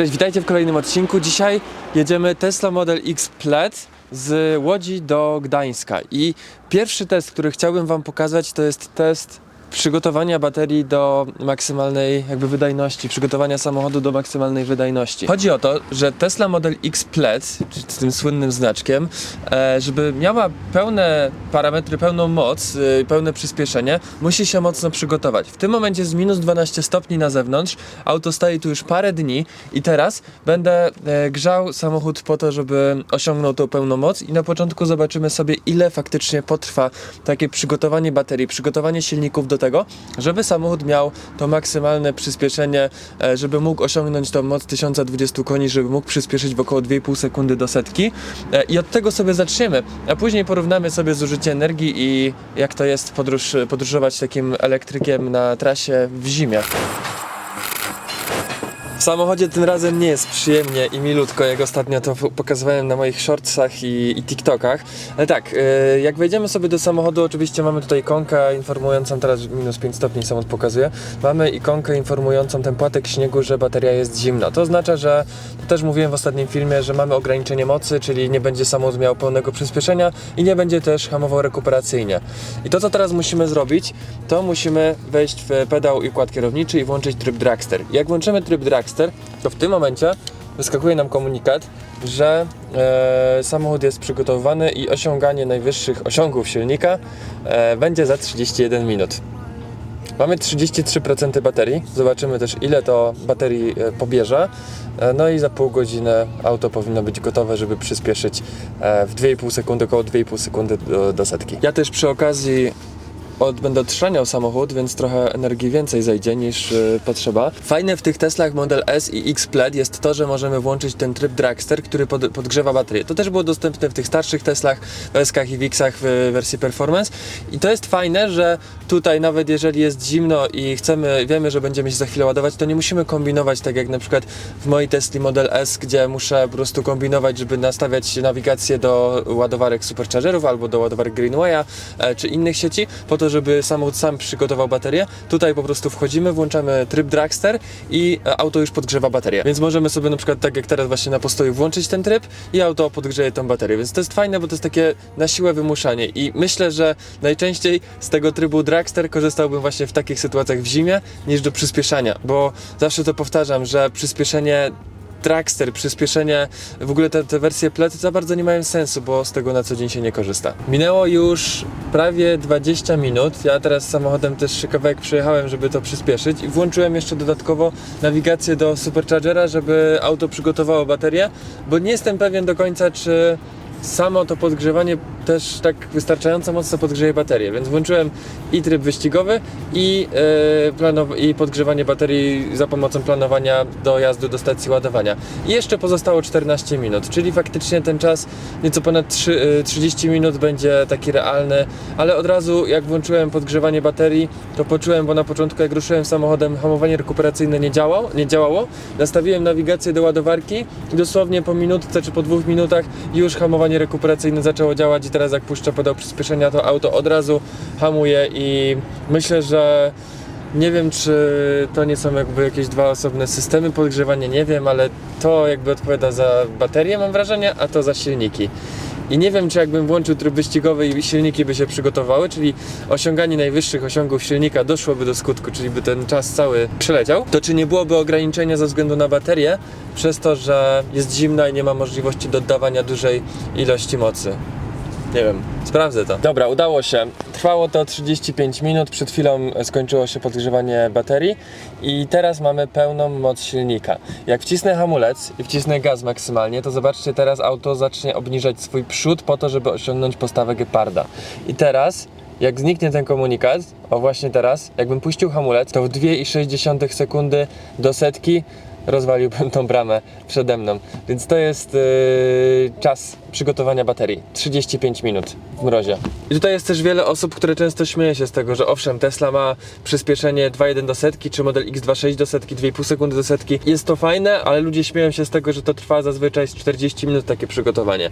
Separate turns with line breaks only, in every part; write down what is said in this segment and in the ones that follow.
Cześć, witajcie w kolejnym odcinku. Dzisiaj jedziemy Tesla Model X Plaid z Łodzi do Gdańska. I pierwszy test, który chciałbym Wam pokazać, to jest test przygotowania baterii do maksymalnej jakby wydajności, przygotowania samochodu do maksymalnej wydajności. Chodzi o to, że Tesla Model X Plaid, czyli z tym słynnym znaczkiem, e, żeby miała pełne parametry, pełną moc, e, pełne przyspieszenie, musi się mocno przygotować. W tym momencie jest minus 12 stopni na zewnątrz, auto staje tu już parę dni i teraz będę e, grzał samochód po to, żeby osiągnął tą pełną moc i na początku zobaczymy sobie ile faktycznie potrwa takie przygotowanie baterii, przygotowanie silników do tego, żeby samochód miał to maksymalne przyspieszenie, e, żeby mógł osiągnąć tą moc 1020 koni, żeby mógł przyspieszyć w około 2,5 sekundy do setki E, i od tego sobie zaczniemy, a później porównamy sobie zużycie energii i jak to jest podróż, podróżować takim elektrykiem na trasie w zimie. W samochodzie tym razem nie jest przyjemnie i milutko, jak ostatnio to pokazywałem na moich shortsach i, i TikTokach. Ale tak, yy, jak wejdziemy sobie do samochodu, oczywiście mamy tutaj ikonkę informującą, teraz minus 5 stopni samochód pokazuje, mamy ikonkę informującą ten płatek śniegu, że bateria jest zimna. To oznacza, że, to też mówiłem w ostatnim filmie, że mamy ograniczenie mocy, czyli nie będzie samochód miał pełnego przyspieszenia i nie będzie też hamował rekuperacyjnie. I to, co teraz musimy zrobić, to musimy wejść w pedał i układ kierowniczy i włączyć tryb dragster. Jak włączymy tryb dragster, to w tym momencie wyskakuje nam komunikat, że e, samochód jest przygotowany i osiąganie najwyższych osiągów silnika e, będzie za 31 minut. Mamy 33% baterii. Zobaczymy też ile to baterii e, pobierze. E, No i za pół godziny auto powinno być gotowe, żeby przyspieszyć e, w 2,5 sekundy, około 2,5 sekundy do, do setki. Ja też przy okazji od, będę odszaniał samochód, więc trochę energii więcej zajdzie niż y, potrzeba. Fajne w tych Teslach Model S i X Plaid jest to, że możemy włączyć ten tryb dragster, który pod, podgrzewa baterię. To też było dostępne w tych starszych Teslach, S-kach i w X-ach w wersji Performance. I to jest fajne, że tutaj nawet jeżeli jest zimno i chcemy, wiemy, że będziemy się za chwilę ładować, to nie musimy kombinować tak jak na przykład w mojej Tesli Model S, gdzie muszę po prostu kombinować, żeby nastawiać nawigację do ładowarek superchargerów albo do ładowarek Greenwaya e, czy innych sieci, po to, żeby samochód sam przygotował baterię. Tutaj po prostu wchodzimy, włączamy tryb dragster i e, auto już podgrzewa baterię. Więc możemy sobie na przykład tak jak teraz właśnie na postoju włączyć ten tryb i auto podgrzeje tą baterię. Więc to jest fajne, bo to jest takie na siłę wymuszanie i myślę, że najczęściej z tego trybu dragster korzystałbym właśnie w takich sytuacjach w zimie niż do przyspieszania, bo zawsze to powtarzam, że przyspieszenie Dragster, przyspieszenie, w ogóle te, te wersje plety za bardzo nie mają sensu, bo z tego na co dzień się nie korzysta. Minęło już prawie 20 minut. Ja teraz samochodem też kawałek przyjechałem, żeby to przyspieszyć i włączyłem jeszcze dodatkowo nawigację do Superchargera, żeby auto przygotowało baterię, bo nie jestem pewien do końca, czy samo to podgrzewanie też tak wystarczająco mocno podgrzeje baterię, więc włączyłem i tryb wyścigowy i, yy, i podgrzewanie baterii za pomocą planowania dojazdu do stacji ładowania. I jeszcze pozostało 14 minut, czyli faktycznie ten czas nieco ponad 3, yy, 30 minut będzie taki realny, ale od razu jak włączyłem podgrzewanie baterii, to poczułem, bo na początku jak ruszyłem samochodem, hamowanie rekuperacyjne nie działało, nie działało. Nastawiłem nawigację do ładowarki i dosłownie po minutce czy po dwóch minutach już hamowanie rekuperacyjne zaczęło działać i teraz jak puszczę pedał przyspieszenia, to auto od razu hamuje i myślę, że nie wiem, czy to nie są jakby jakieś dwa osobne systemy podgrzewania, nie wiem, ale to jakby odpowiada za baterię, mam wrażenie, a to za silniki. I nie wiem, czy jakbym włączył tryb wyścigowy i silniki by się przygotowały, czyli osiąganie najwyższych osiągów silnika doszłoby do skutku, czyli by ten czas cały przeleciał, to czy nie byłoby ograniczenia ze względu na baterię, przez to, że jest zimna i nie ma możliwości dodawania dużej ilości mocy. Nie wiem, sprawdzę to. Dobra, udało się. Trwało to 35 minut, przed chwilą skończyło się podgrzewanie baterii i teraz mamy pełną moc silnika. Jak wcisnę hamulec i wcisnę gaz maksymalnie, to zobaczcie, teraz auto zacznie obniżać swój przód po to, żeby osiągnąć postawę geparda. I teraz jak zniknie ten komunikat, o właśnie teraz, jakbym puścił hamulec, to w 2,6 sekundy do setki rozwaliłbym tą bramę przede mną. Więc to jest yy, czas przygotowania baterii. 35 minut w mrozie. I tutaj jest też wiele osób, które często śmieje się z tego, że owszem, Tesla ma przyspieszenie 2.1 do setki, czy model X2.6 do setki, 2,5 sekundy do setki. Jest to fajne, ale ludzie śmieją się z tego, że to trwa zazwyczaj z 40 minut takie przygotowanie.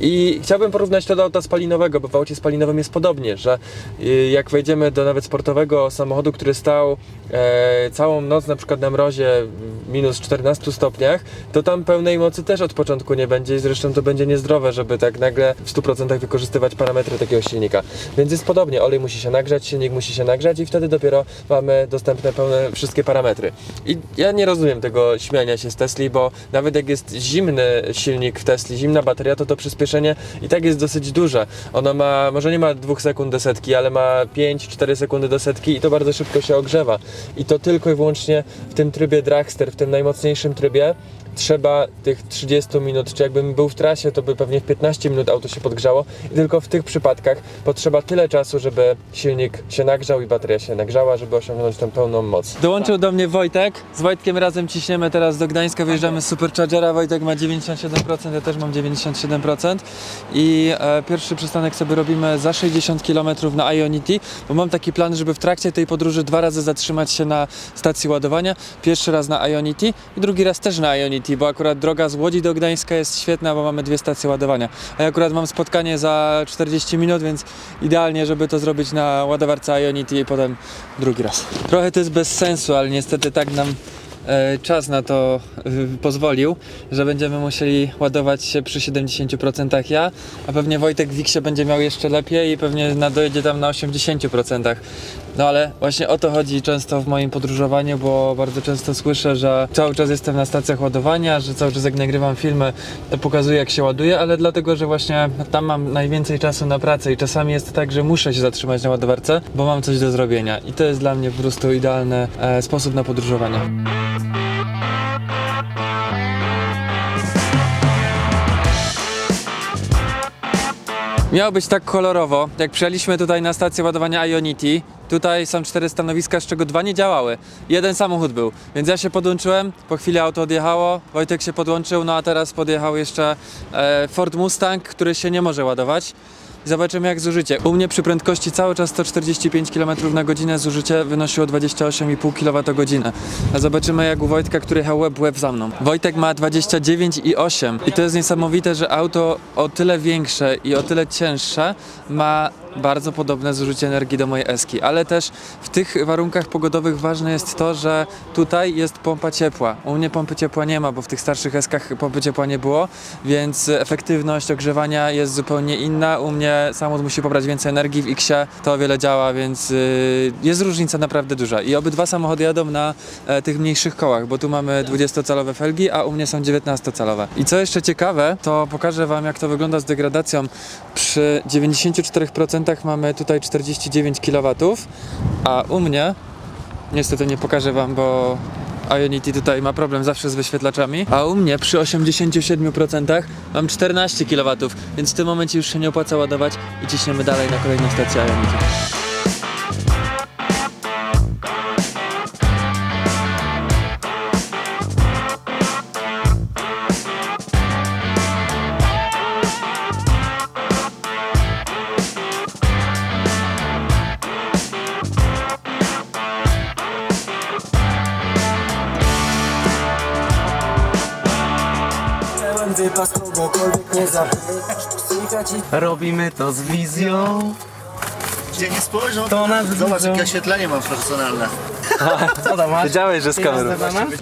I chciałbym porównać to do auta spalinowego, bo w aucie spalinowym jest podobnie, że yy, jak wejdziemy do nawet sportowego samochodu, który stał e, całą noc na przykład na mrozie minus 14 stopniach, to tam pełnej mocy też od początku nie będzie i zresztą to będzie niezdrowe, żeby tak nagle w 100% wykorzystywać parametry takiego silnika. Więc jest podobnie, olej musi się nagrzać, silnik musi się nagrzać i wtedy dopiero mamy dostępne pełne wszystkie parametry. I ja nie rozumiem tego śmiania się z Tesli, bo nawet jak jest zimny silnik w Tesli, zimna bateria, to to przyspieszenie i tak jest dosyć duże. Ono ma, może nie ma 2 sekund do setki, ale ma 5-4 sekundy do setki i to bardzo szybko się ogrzewa. I to tylko i wyłącznie w tym trybie dragster, w tym najmocniejszym trybie, trzeba tych 30 minut, czy jakbym był w trasie, to by pewnie w 15 minut auto się podgrzało. I tylko w tych przypadkach potrzeba tyle czasu, żeby silnik się nagrzał i bateria się nagrzała, żeby osiągnąć tę pełną moc. Dołączył do mnie Wojtek, z Wojtkiem razem ciśniemy teraz do Gdańska, wyjeżdżamy z Superchargera, Wojtek ma 97%, ja też mam 97% i e, pierwszy przystanek sobie robimy za 60 km na Ionity, bo mam taki plan, żeby w trakcie tej podróży dwa razy zatrzymać się na stacji ładowania, pierwszy raz na Ionity i drugi raz też na Ionity, bo akurat droga z Łodzi do Gdańska jest świetna, bo mamy dwie stacje ładowania. A ja akurat mam spotkanie za 40 minut, więc idealnie, żeby to zrobić na ładowarce Ionity i potem drugi raz. Trochę to jest bez sensu, ale niestety tak nam czas na to y, pozwolił, że będziemy musieli ładować się przy 70% ja, a pewnie Wojtek w Wiksie będzie miał jeszcze lepiej i pewnie dojedzie tam na 80%. No ale właśnie o to chodzi często w moim podróżowaniu, bo bardzo często słyszę, że cały czas jestem na stacjach ładowania, że cały czas jak nagrywam filmy, to pokazuję jak się ładuje, ale dlatego, że właśnie tam mam najwięcej czasu na pracę i czasami jest tak, że muszę się zatrzymać na ładowarce, bo mam coś do zrobienia i to jest dla mnie po prostu idealny e, sposób na podróżowanie. Miało być tak kolorowo, jak przyjechaliśmy tutaj na stację ładowania Ionity. Tutaj są cztery stanowiska, z czego dwa nie działały. Jeden samochód był, więc ja się podłączyłem, po chwili auto odjechało, Wojtek się podłączył, no a teraz podjechał jeszcze e, Ford Mustang, który się nie może ładować. Zobaczymy jak zużycie. U mnie przy prędkości cały czas 145 km na godzinę zużycie wynosiło 28,5 kWh. A zobaczymy jak u Wojtka, który jechał łeb łeb za mną. Wojtek ma 29,8 i to jest niesamowite, że auto o tyle większe i o tyle cięższe ma bardzo podobne zużycie energii do mojej Eski, ale też w tych warunkach pogodowych ważne jest to, że tutaj jest pompa ciepła. U mnie pompy ciepła nie ma, bo w tych starszych Eskach pompy ciepła nie było, więc efektywność ogrzewania jest zupełnie inna. U mnie samochód musi pobrać więcej energii, w Xie to o wiele działa, więc yy, jest różnica naprawdę duża. I obydwa samochody jadą na e, tych mniejszych kołach, bo tu mamy 20-calowe felgi, a u mnie są 19-calowe. I co jeszcze ciekawe, to pokażę Wam jak to wygląda z degradacją. Przy 94% mamy tutaj 49 kW, a u mnie, niestety nie pokażę Wam, bo Ionity tutaj ma problem zawsze z wyświetlaczami, a u mnie przy 87% mam 14 kW, więc w tym momencie już się nie opłaca ładować i ciśniemy dalej na kolejną stację Ionity.
Kogokolwiek nie Słychać i
Robimy to z wizją.
Gdzie nie spojrzą,
To nas
zobacz
widzą.
jakie oświetlenie mam profesjonalne.
Co tam masz?
Wiedziałeś, że z kamerą.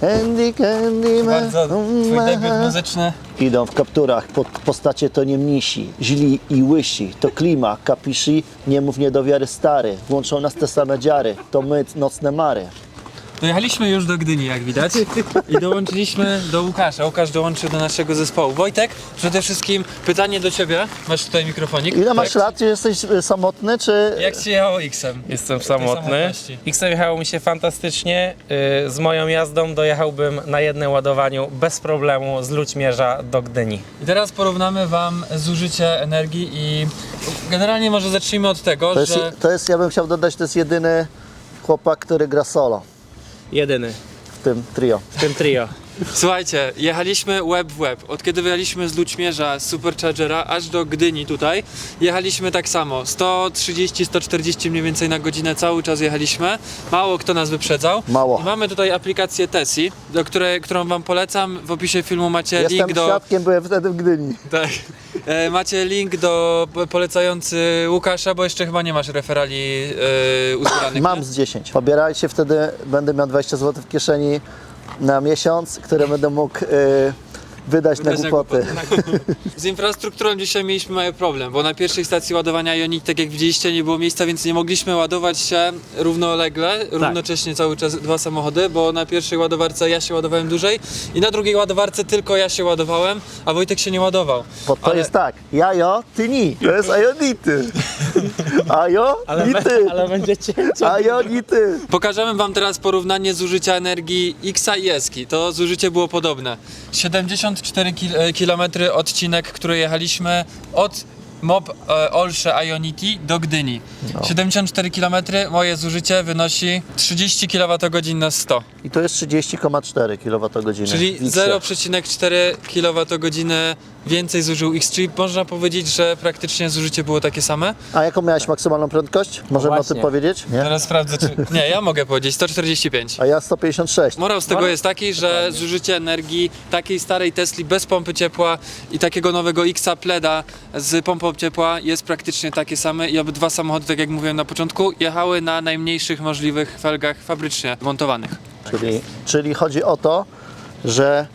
Candy, candy,
Bardzo twój debiut muzyczny.
Idą w kapturach, po, postacie to nie mnisi, źli i łysi, to klima, kapiszy, nie mów nie do wiary stary, włączą nas te same dziary, to my, nocne mary.
Dojechaliśmy już do Gdyni, jak widać, i dołączyliśmy do Łukasza. Łukasz dołączył do naszego zespołu. Wojtek, przede wszystkim pytanie do ciebie. Masz tutaj mikrofonik.
Ile masz
Tak.
lat, czy jesteś y, samotny, czy...
Jak ci jechało X-em?
Jestem samotny.
samotności.
X jechało mi się fantastycznie. Yy, Z moją jazdą dojechałbym na jednym ładowaniu bez problemu z Ludźmierza do Gdyni.
I teraz porównamy wam zużycie energii i generalnie może zacznijmy od tego,
To jest,
że
to jest, ja bym chciał dodać, to jest jedyny chłopak, który gra solo
Jedyny
w tym trio.
w tym trio.
Słuchajcie, jechaliśmy łeb w łeb. Od kiedy wyjechaliśmy z Ludźmierza, z Superchargera, aż do Gdyni tutaj, jechaliśmy tak samo. 130-140 mniej więcej na godzinę cały czas jechaliśmy. Mało kto nas wyprzedzał.
Mało.
I mamy tutaj aplikację Tesi, do której, którą wam polecam. W opisie filmu macie
Jestem
link do...
świadkiem, byłem wtedy w Gdyni.
Tak. E, macie link do po- polecający Łukasza, bo jeszcze chyba nie masz referali e, uzbieranych.
Mam
nie?
z 10. Pobierajcie, wtedy będę miał 20 zł w kieszeni na miesiąc, które będę mógł wydać, na głupoty. Tak.
Z infrastrukturą dzisiaj mieliśmy mały problem, bo na pierwszej stacji ładowania Ioniq, tak jak widzieliście, nie było miejsca, więc nie mogliśmy ładować się równolegle,
tak.
równocześnie cały czas dwa samochody, bo na pierwszej ładowarce ja się ładowałem dłużej i na drugiej ładowarce tylko ja się ładowałem, a Wojtek się nie ładował.
Bo to
Ale-
jest tak, jajo, ty ni, to jest ajonity. Ajo,
ni
ty,
Ale będziecie. ajo,
ni ty.
Pokażemy Wam teraz porównanie zużycia energii X i Eski. To zużycie było podobne. 70 54 km e, odcinek, który jechaliśmy od MOB e, Olsze Ionity do Gdyni. No. 74 km moje zużycie wynosi 30 kWh na 100.
I to jest 30,4 kWh.
Czyli 0,4 kWh więcej zużył X, czyli można powiedzieć, że praktycznie zużycie było takie same.
A jaką miałeś maksymalną prędkość? Możemy o tym
właśnie.
powiedzieć? Nie?
Teraz sprawdzę, czy... Nie, ja mogę powiedzieć, 145.
A ja 156.
Morał z tego jest taki, że zużycie energii takiej starej Tesli bez pompy ciepła i takiego nowego Xa Pleda z pompą ciepła jest praktycznie takie same i obydwa samochody, tak jak mówiłem na początku, jechały na najmniejszych możliwych felgach fabrycznie montowanych.
Czyli, czyli chodzi o to, że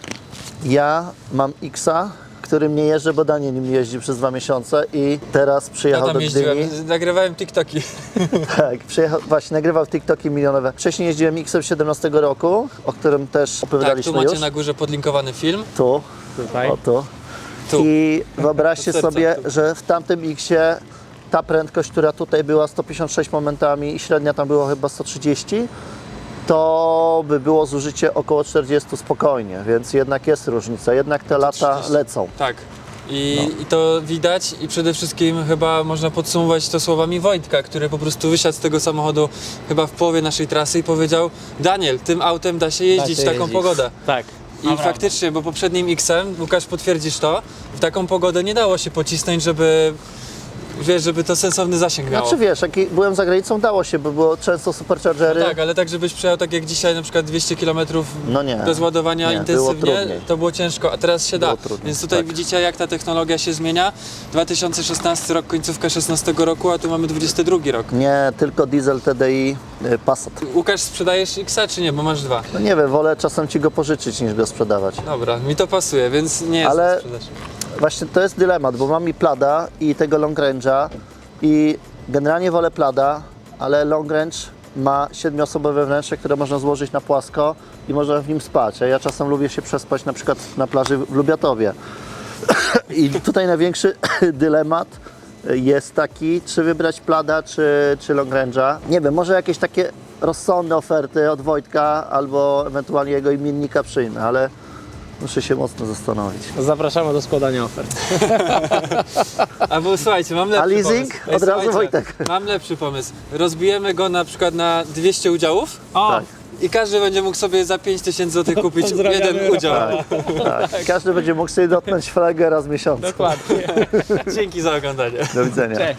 ja mam Xa, którym nie jeżdżę, bo Daniel nim jeździ przez dwa miesiące i teraz
Ja
przyjechał
tam
do
jeździłem,
Gdyni.
nagrywałem TikToki.
Tak, przyjechał, właśnie nagrywał TikToki milionowe. Wcześniej jeździłem Xem 17 roku, o którym też
Tak, tu
opowiadaliśmy
macie
już.
na górze podlinkowany film.
Tu,
Tutaj.
o tu.
Tu.
I wyobraźcie sobie,
tu.
że w tamtym Xie ta prędkość, która tutaj była 156 momentami i średnia tam była chyba 130, to by było zużycie około 40 spokojnie, więc jednak jest różnica, jednak te lata
30.
lecą.
Tak. I, I to widać i przede wszystkim chyba można podsumować to słowami Wojtka, który po prostu wysiadł z tego samochodu chyba w połowie naszej trasy i powiedział Daniel, tym autem da się jeździć w taką
jeździć.
pogodę.
Tak.
I faktycznie, bo poprzednim X-em, Łukasz potwierdzisz to, w taką pogodę nie dało się pocisnąć, żeby wiesz, żeby to sensowny zasięg miało.
Znaczy wiesz, jak byłem za granicą, dało się, bo było często superchargery.
Tak, ale tak żebyś przejechał tak jak dzisiaj na przykład 200 km
No nie.
bez ładowania
Nie, było
intensywnie,
trudniej.
to było ciężko, a teraz się da.
Było trudniej,
Więc tutaj
tak.
widzicie jak ta technologia się zmienia. 2016 rok, końcówka 16 roku, a tu mamy 22 rok.
Nie, tylko diesel TDI y, Passat.
Łukasz, sprzedajesz Xa czy nie, bo masz dwa?
No nie wiem, wolę czasem ci go pożyczyć niż go sprzedawać.
Dobra, mi to pasuje, więc nie jest Ale... sprzedaż.
Właśnie to jest dylemat, bo mam i Plada i tego Long Range'a i generalnie wolę Plada, ale Long Range ma siedmioosobowe wnętrze, które można złożyć na płasko i można w nim spać. A ja czasem lubię się przespać na przykład na plaży w Lubiatowie. I tutaj największy dylemat jest taki, czy wybrać Plada, czy, czy Long Range'a. Nie wiem, może jakieś takie rozsądne oferty od Wojtka albo ewentualnie jego imiennika przyjmę, ale muszę się mocno zastanowić.
Zapraszamy do składania ofert.
Albo słuchajcie, mam lepszy
A leasing?
pomysł.
Od razu
słuchajcie,
Wojtek.
Mam lepszy pomysł. Rozbijemy go na przykład na 200 udziałów
O,
Tak.
i każdy będzie mógł sobie za 5000 zł kupić
Pozdrawiamy
jeden udział.
Tak, każdy będzie mógł sobie dotknąć flagę raz w miesiącu.
dokładnie.
Dzięki za oglądanie.
Do widzenia.
Cześć.